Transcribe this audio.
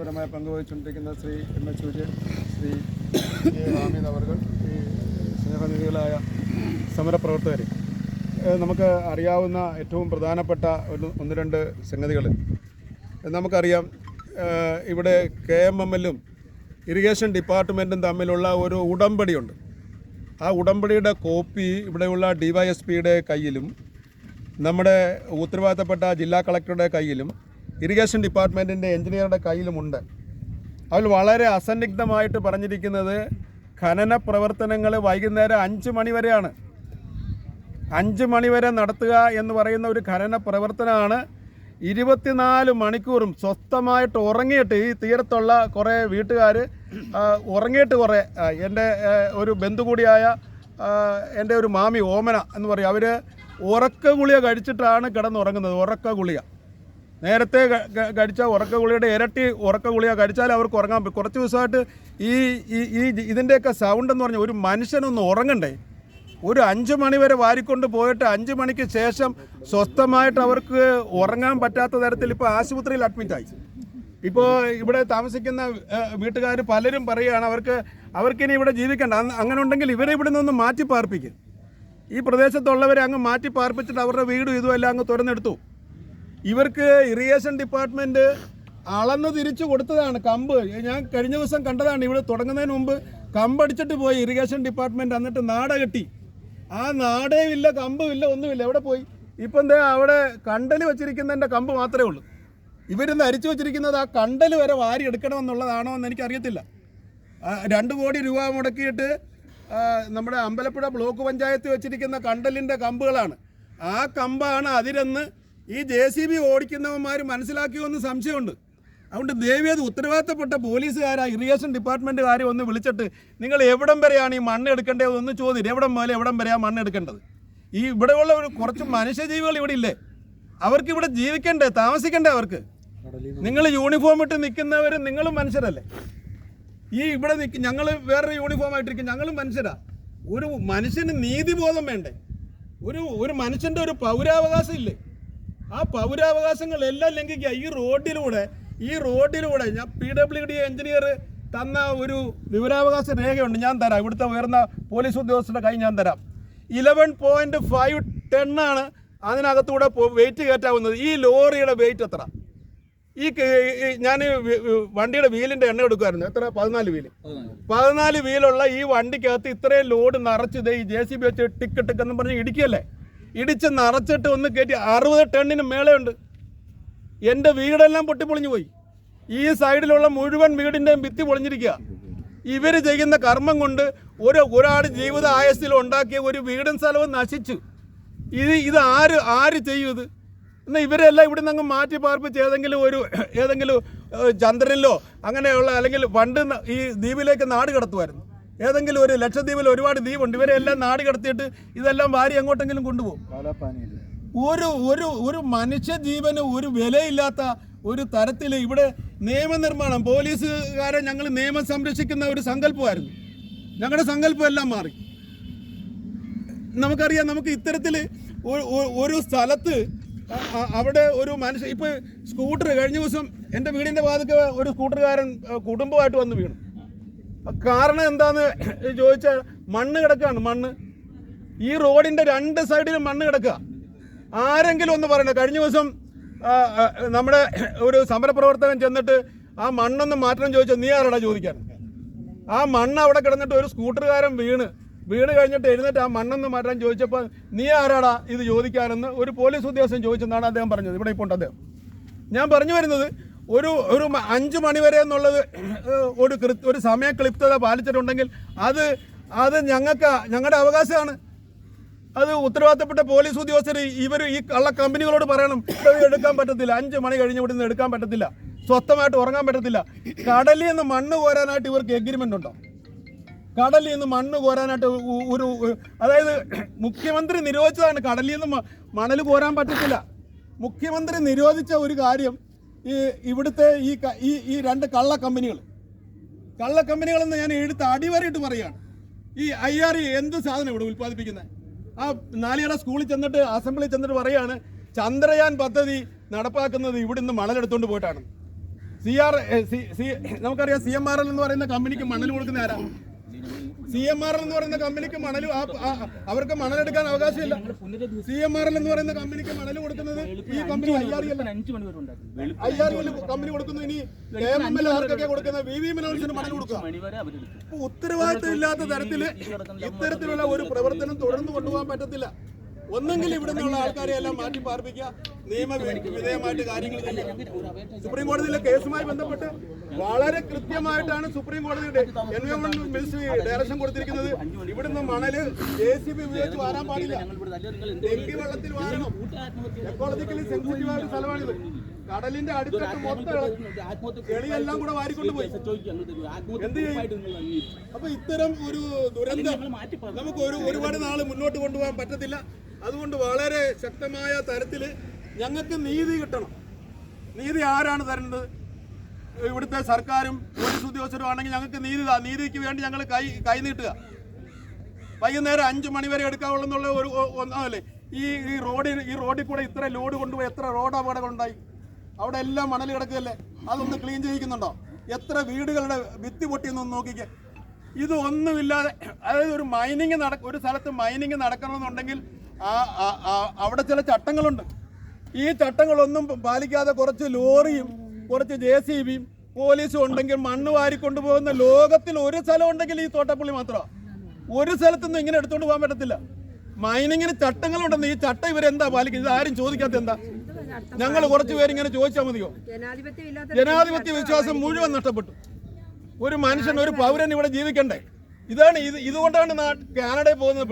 പരമായി പങ്കുവഹിച്ചുകൊണ്ടിരിക്കുന്ന Shri M H സൂര്യൻ Shri A Hamid അവർ ഈ സ്നേഹനിധികളായ സമരപ്രവർത്തകർ. നമുക്ക് അറിയാവുന്ന ഏറ്റവും പ്രധാനപ്പെട്ട ഒരു ഒന്ന് രണ്ട് സംഗതികൾ. നമുക്കറിയാം ഇവിടെ കെ എം എം എല്ലും ഇറിഗേഷൻ ഡിപ്പാർട്ട്മെന്റും തമ്മിലുള്ള ഒരു ഉടമ്പടിയുണ്ട്. ആ ഉടമ്പടിയുടെ കോപ്പി ഇവിടെയുള്ള ഡി വൈ എസ് പിയുടെ കയ്യിലും നമ്മുടെ ഉത്തരവാദിത്തപ്പെട്ട ജില്ലാ കളക്ടറുടെ കയ്യിലും ഇറിഗേഷൻ ഡിപ്പാർട്ട്മെന്റിന്റെ എഞ്ചിനീയറുടെ കയ്യിലുമുണ്ട്. അതിൽ വളരെ അസന്നിഗ്ധമായിട്ട് പറഞ്ഞിരിക്കുന്നത് ഖനന പ്രവർത്തനങ്ങൾ വൈകുന്നേരം അഞ്ച് മണിവരെയാണ് അഞ്ച് മണിവരെ നടത്തുക എന്ന് പറയുന്ന ഒരു ഖനന പ്രവർത്തനമാണ്. ഇരുപത്തിനാല് മണിക്കൂറും സ്വസ്ഥമായിട്ട് ഉറങ്ങിയിട്ട് ഈ തീരത്തുള്ള കുറേ വീട്ടുകാർ ഉറങ്ങിയിട്ട് കുറേ എന്റെ ഒരു ബന്ധു കൂടിയായ എന്റെ ഒരു മാമി ഓമന എന്ന് പറയും. അവർ ഉറക്ക ഗുളിക കഴിച്ചിട്ടാണ് കിടന്നുറങ്ങുന്നത് ഉറക്ക ഗുളിക നേരത്തെ കഴിച്ച ഉറക്ക ഗുളിയുടെ ഇരട്ടി ഉറക്ക ഗുളിക കഴിച്ചാൽ അവർക്ക് ഉറങ്ങാൻ പറ്റും കുറച്ച് ദിവസമായിട്ട് ഈ ഈ ഇതിന്റെയൊക്കെ സൗണ്ട് എന്ന് പറഞ്ഞാൽ ഒരു മനുഷ്യനൊന്ന് ഉറങ്ങണ്ടേ? ഒരു അഞ്ച് മണി വരെ വാരിക്കൊണ്ട് പോയിട്ട് അഞ്ച് മണിക്ക് ശേഷം സ്വസ്ഥമായിട്ട് അവർക്ക് ഉറങ്ങാൻ പറ്റാത്ത തരത്തിൽ ഇപ്പോൾ ആശുപത്രിയിൽ അഡ്മിറ്റ് ആയി. ഇപ്പോൾ ഇവിടെ താമസിക്കുന്ന വീട്ടുകാർ പലരും പറയുകയാണ് അവർക്ക് അവർക്കിനി ഇവിടെ ജീവിക്കണ്ട. അങ്ങനെ ഉണ്ടെങ്കിൽ ഇവരെ ഇവിടെ നിന്ന് മാറ്റി പാർപ്പിക്കും ഈ പ്രദേശത്തുള്ളവരെ അങ്ങ് മാറ്റി പാർപ്പിച്ചിട്ട് അവരുടെ വീടും ഇതുമെല്ലാം അങ്ങ് തുറന്നെടുത്തു ഇവർക്ക് ഇറിഗേഷൻ ഡിപ്പാർട്ട്മെന്റ് അളന്ന് തിരിച്ചു കൊടുത്തതാണ് കമ്പ്. ഞാൻ കഴിഞ്ഞ ദിവസം കണ്ടതാണ് ഇവിടെ തുടങ്ങുന്നതിന് മുമ്പ് കമ്പടിച്ചിട്ട് പോയി ഇറിഗേഷൻ ഡിപ്പാർട്ട്മെന്റ് എന്നിട്ട് നാട കെട്ടി. ആ നാടേ ഇല്ല കമ്പും ഇല്ല ഒന്നുമില്ല. എവിടെ പോയി? ഇപ്പം എന്താ അവിടെ കണ്ടൽ വെച്ചിരിക്കുന്നതിന്റെ കമ്പ് മാത്രമേ ഉള്ളൂ. ഇവരിന്ന് അരിച്ചു വെച്ചിരിക്കുന്നത് ആ കണ്ടൽ വരെ വാരി എടുക്കണമെന്നുള്ളതാണോ എന്ന് എനിക്കറിയത്തില്ല. രണ്ട് കോടി രൂപ മുടക്കിയിട്ട് നമ്മുടെ അമ്പലപ്പുഴ ബ്ലോക്ക് പഞ്ചായത്ത് വെച്ചിരിക്കുന്ന കണ്ടലിന്റെ കമ്പുകളാണ്. ആ കമ്പാണ് അതിരെന്ന് ഈ ജെ സി ബി ഓടിക്കുന്നവന്മാർ മനസ്സിലാക്കിയോന്ന് സംശയമുണ്ട്. അതുകൊണ്ട് ദേവി അത് ഉത്തരവാദിത്തപ്പെട്ട പോലീസുകാരാ ഇറിഗേഷൻ ഡിപ്പാർട്ട്മെന്റുകാരെ ഒന്ന് വിളിച്ചിട്ട് നിങ്ങൾ എവിടം വരെയാണ് ഈ മണ്ണ് എടുക്കേണ്ടത് ഒന്ന് ചോദ്യം എവിടം മുതൽ എവിടം വരെയാണ് മണ്ണ് എടുക്കേണ്ടത്? ഈ ഇവിടെയുള്ള ഒരു കുറച്ച് മനുഷ്യജീവികൾ ഇവിടെ ഇല്ലേ? അവർക്ക് ഇവിടെ ജീവിക്കണ്ടേ താമസിക്കണ്ടേ അവർക്ക്? നിങ്ങൾ യൂണിഫോം ഇട്ട് നിൽക്കുന്നവർ നിങ്ങളും മനുഷ്യരല്ലേ? ഈ ഇവിടെ നിൽക്കും ഞങ്ങൾ വേറൊരു യൂണിഫോം ആയിട്ടിരിക്കും ഞങ്ങളും മനുഷ്യരാ. ഒരു മനുഷ്യന് നീതിബോധം വേണ്ടേ? ഒരു ഒരു മനുഷ്യന്റെ ഒരു പൗരാവകാശം ഇല്ലേ? ആ പൗരാവകാശങ്ങളെല്ലാം ലംഘിക്കുക. ഈ റോഡിലൂടെ ഈ റോഡിലൂടെ ഞാൻ പി ഡബ്ല്യു ഡി എഞ്ചിനീയർ തന്ന ഒരു വിവരാവകാശ രേഖയുണ്ട്. ഞാൻ തരാം. ഇവിടുത്തെ ഉയർന്ന പോലീസ് ഉദ്യോഗസ്ഥരുടെ കൈ ഞാൻ തരാം. ഇലവൻ പോയിന്റ് ഫൈവ് ടെണ്ണാണ് അതിനകത്തൂടെ വെയിറ്റ് കയറ്റാവുന്നത്. ഈ ലോറിയുടെ വെയിറ്റ് എത്ര? ഈ ഞാൻ വണ്ടിയുടെ വീലിന്റെ എണ്ണ എടുക്കുമായിരുന്നു എത്ര? പതിനാല് വീൽ. പതിനാല്. വീലുള്ള ഈ വണ്ടിക്കകത്ത് ഇത്രയും ലോഡ് നിറച്ച് ദേ ഈ ജെ സി ബി വെച്ച് ടിക്ക് ടിക്ക് എന്ന് പറഞ്ഞ് ഇടിക്കല്ലേ ഇടിച്ച് നിറച്ചിട്ട് ഒന്ന് കയറ്റി അറുപത് ടണ്ണിന് മേളയുണ്ട്. എന്റെ വീടെല്ലാം പൊട്ടിപ്പൊളിഞ്ഞു പോയി. ഈ സൈഡിലുള്ള മുഴുവൻ വീടിന്റെയും ഭിത്തി പൊളിഞ്ഞിരിക്കുക. ഇവർ ചെയ്യുന്ന കർമ്മം കൊണ്ട് ഒരു ഒരാൾ ജീവിത ആയസ്സിൽ ഉണ്ടാക്കിയ ഒരു വീടും സ്ഥലവും നശിച്ചു. ഇത് ഇത് ആര് ആര് ചെയ്യും ഇത്? എന്നാൽ ഇവരെല്ലാം ഇവിടെ നിന്ന് മാറ്റി പാർപ്പിച്ച് ഏതെങ്കിലും ഒരു ഏതെങ്കിലും ചന്ദ്രനിലോ അങ്ങനെയുള്ള അല്ലെങ്കിൽ പണ്ട് ഈ ദ്വീപിലേക്ക് നാട് കടത്തുമായിരുന്നു. ഏതെങ്കിലും ഒരു ലക്ഷദ്വീപിൽ ഒരുപാട് ദ്വീപുണ്ട്. ഇവരെ എല്ലാം നാട് കടത്തിയിട്ട് ഇതെല്ലാം വാരി എങ്ങോട്ടെങ്കിലും കൊണ്ടുപോകും. ഒരു ഒരു ഒരു മനുഷ്യജീവന് ഒരു വിലയില്ലാത്ത ഒരു തരത്തിൽ ഇവിടെ നിയമനിർമ്മാണം പോലീസുകാരെ ഞങ്ങൾ നിയമം സംരക്ഷിക്കുന്ന ഒരു സങ്കല്പമായിരുന്നു. ഞങ്ങളുടെ സങ്കല്പം എല്ലാം മാറി. നമുക്കറിയാം നമുക്ക് ഇത്തരത്തിൽ ഒരു- സ്ഥലത്ത് അവിടെ ഒരു മനുഷ്യ ഇപ്പോൾ സ്കൂട്ടർ കഴിഞ്ഞ ദിവസം എന്റെ വീടിന്റെ വാതിക്ക ഒരു സ്കൂട്ടറുകാരൻ കുടുംബമായിട്ട് വന്ന് വീണു. കാരണം എന്താന്ന് ചോദിച്ചാൽ മണ്ണ് കിടക്കാണ് മണ്ണ്. ഈ റോഡിന്റെ രണ്ട് സൈഡിലും മണ്ണ് കിടക്കുക. ആരെങ്കിലും ഒന്ന് പറയണം കഴിഞ്ഞ ദിവസം നമ്മുടെ ഒരു സമരപ്രവർത്തകൻ ചെന്നിട്ട് ആ മണ്ണൊന്ന് മാറ്റണം ചോദിച്ചാൽ നീ ആരാടാ ചോദിക്കാൻ? ആ മണ്ണ് അവിടെ കിടന്നിട്ട് ഒരു സ്കൂട്ടറുകാരൻ വീണ്. വീണ് കഴിഞ്ഞിട്ട് എഴുന്നേറ്റ് ആ മണ്ണൊന്ന് മാറ്റാൻ ചോദിച്ചപ്പോൾ നീ ആരാടാ ഇത് ചോദിക്കാനെന്ന് ഒരു പോലീസ് ഉദ്യോഗസ്ഥൻ ചോദിച്ചെന്നാണ് അദ്ദേഹം പറഞ്ഞത്. ഇവിടെ ഇപ്പോൾ ഉണ്ട് അദ്ദേഹം. ഞാൻ പറഞ്ഞു വരുന്നത് ഒരു ഒരു അഞ്ച് മണിവരെ എന്നുള്ളത് ഒരു ഒരു സമയ ക്ലിപ്തത പാലിച്ചിട്ടുണ്ടെങ്കിൽ അത് അത് ഞങ്ങൾക്ക് ഞങ്ങളുടെ അവകാശമാണ്. അത് ഉത്തരവാദിത്തപ്പെട്ട പോലീസ് ഉദ്യോഗസ്ഥർ ഇവർ ഈ കള്ള കമ്പനികളോട് പറയണം എടുക്കാൻ പറ്റത്തില്ല. അഞ്ച് മണി കഴിഞ്ഞ് ഇവിടെ നിന്ന് എടുക്കാൻ പറ്റത്തില്ല. സ്വസ്ഥമായിട്ട് ഉറങ്ങാൻ പറ്റത്തില്ല. കടലിൽ നിന്ന് മണ്ണ് കോരാനായിട്ട് ഇവർക്ക് എഗ്രിമെന്റ് ഉണ്ടോ? കടലിൽ നിന്ന് മണ്ണ് കോരാനായിട്ട് ഒരു അതായത് മുഖ്യമന്ത്രി നിരോധിച്ചതാണ് കടലിൽ നിന്ന് മണൽ കോരാൻ പറ്റത്തില്ല. മുഖ്യമന്ത്രി നിരോധിച്ച ഒരു കാര്യം ഈ ഇവിടുത്തെ ഈ ഈ ഈ രണ്ട് കള്ള കമ്പനികൾ. കള്ള കമ്പനികളെന്ന് ഞാൻ എടുത്ത് അടിവരയിട്ട് പറയുകയാണ്. ഈ ഐ ആർ എന്ത് സാധനം ഇവിടെ ഉൽപ്പാദിപ്പിക്കുന്നത് ആ നാലിയറ സ്കൂളിൽ ചെന്നിട്ട് അസംബ്ലിയിൽ ചെന്നിട്ട് പറയുകയാണ് ചന്ദ്രയാൻ പദ്ധതി നടപ്പാക്കുന്നത് ഇവിടുന്ന് മണലെടുത്തുകൊണ്ട് പോയിട്ടാണ്. സി ആർ സി നമുക്കറിയാം സി എം ആർ എൽ എന്ന് പറയുന്ന കമ്പനിക്ക് മണൽ കൊടുക്കുന്ന ആരാ? സി എം ആർ എൽ എന്ന് പറയുന്ന കമ്പനിക്ക് മണൽ അവർക്ക് മണലെടുക്കാൻ അവകാശമില്ല. സി എം ആർ എൽ എന്ന് പറയുന്ന കമ്പനിക്ക് മണൽ കൊടുക്കുന്നത് ഈ company I R I R company കൊടുക്കുന്നു. ഇനി കെ എം എൽ ആർക്കൊക്കെ കൊടുക്കുന്ന വി വി മനോജിന് മണൽ കൊടുക്കുക. ഉത്തരവാദിത്തം ഇല്ലാത്ത തരത്തിൽ ഇത്തരത്തിലുള്ള ഒരു പ്രവർത്തനം തുടർന്നു കൊണ്ടുപോകാൻ പറ്റത്തില്ല. ഒന്നെങ്കിൽ ഇവിടെ നിന്നുള്ള ആൾക്കാരെ എല്ലാം മാറ്റി പാർപ്പിക്കുക. നിയമ വിധേയമായിട്ട് കാര്യങ്ങൾ സുപ്രീം കോടതിയിലെ കേസുമായി ബന്ധപ്പെട്ട് വളരെ കൃത്യമായിട്ടാണ് സുപ്രീം കോടതിയുടെ എൻവയോൺമെന്റ് മിനിസ്ട്രി ഡയറക്ഷൻ കൊടുത്തിരിക്കുന്നത്. ഇവിടുന്ന് മണൽ ജെ സി ബി ഉപയോഗിച്ച് വാരാൻ പാടില്ല. ഡെങ്കി വെള്ളത്തിൽ വാരണം. എക്കോളജിക്കലി സെൻസിറ്റീവ് ആയ സ്ഥലമാണിത്. കടലിന്റെ അടുത്തൊക്കെ മൊത്തം എളിയെല്ലാം കൂടെ തരും ആത്മഹത്യ എന്ത് ചെയ്യും? അപ്പൊ ഇത്തരം ഒരു ദുരന്തം നമുക്ക് ഒരു ഒരുപാട് നാൾ മുന്നോട്ട് കൊണ്ടുപോകാൻ പറ്റത്തില്ല. അതുകൊണ്ട് വളരെ ശക്തമായ തരത്തിൽ ഞങ്ങൾക്ക് നീതി കിട്ടണം. നീതി ആരാണ് തരുന്നത് ഇവിടുത്തെ സർക്കാരും പോലീസ് ഉദ്യോഗസ്ഥരും ആണെങ്കിൽ ഞങ്ങൾക്ക് നീതി നീതിക്ക് വേണ്ടി ഞങ്ങൾ കൈ കൈനീട്ടുക വൈകുന്നേരം അഞ്ച് മണിവരെ വരെ എടുക്കാവുള്ള ഒരു ഒന്നാമല്ലേ ഈ ഈ റോഡിൽ ഈ റോഡിൽ കൂടെ ഇത്ര ലോഡ് കൊണ്ടുപോയി എത്ര റോഡ് അപകടങ്ങൾ ഉണ്ടായി അവിടെ എല്ലാം മണൽ കിടക്കുകയല്ലേ? അതൊന്ന് ക്ലീൻ ചെയ്യിക്കുന്നുണ്ടോ? എത്ര വീടുകളുടെ ഭിത്തി പൊട്ടിയെന്നൊന്ന് നോക്കിക്കേ. ഇത് ഒന്നുമില്ലാതെ അതായത് ഒരു മൈനിങ് നട ഒരു സ്ഥലത്ത് മൈനിങ് നടക്കണമെന്നുണ്ടെങ്കിൽ ആ- അവിടെ ചില ചട്ടങ്ങളുണ്ട്. ഈ ചട്ടങ്ങളൊന്നും പാലിക്കാതെ കുറച്ച് ലോറിയും കുറച്ച് ജെ സി ബിയും പോലീസും ഉണ്ടെങ്കിൽ മണ്ണ് വാരിക്കൊണ്ടുപോകുന്ന ലോകത്തിൽ ഒരു സ്ഥലം ഉണ്ടെങ്കിൽ ഈ തോട്ടപ്പള്ളി മാത്രമാണ് ഒരു സ്ഥലത്തൊന്നും ഇങ്ങനെ എടുത്തുകൊണ്ട് പോകാൻ പറ്റത്തില്ല. മൈനിങ്ങിന് ചട്ടങ്ങളുണ്ടെന്ന് ഈ ചട്ടം ഇവരെന്താ പാലിക്കുന്നത് ആരും ചോദിക്കാത്ത എന്താ? ഞങ്ങൾ കുറച്ചു പേരിങ്ങനെ ചോദിച്ചാൽ മതിയോ? ജനാധിപത്യം വിശ്വാസം മുഴുവൻ നഷ്ടപ്പെട്ടു. ഒരു മനുഷ്യൻ ഒരു പൗരൻ ഇവിടെ ജീവിക്കണ്ടേ? ഇതാണ് ഇത് ഇതുകൊണ്ടാണ് കാനഡയിൽ പോകുന്നത്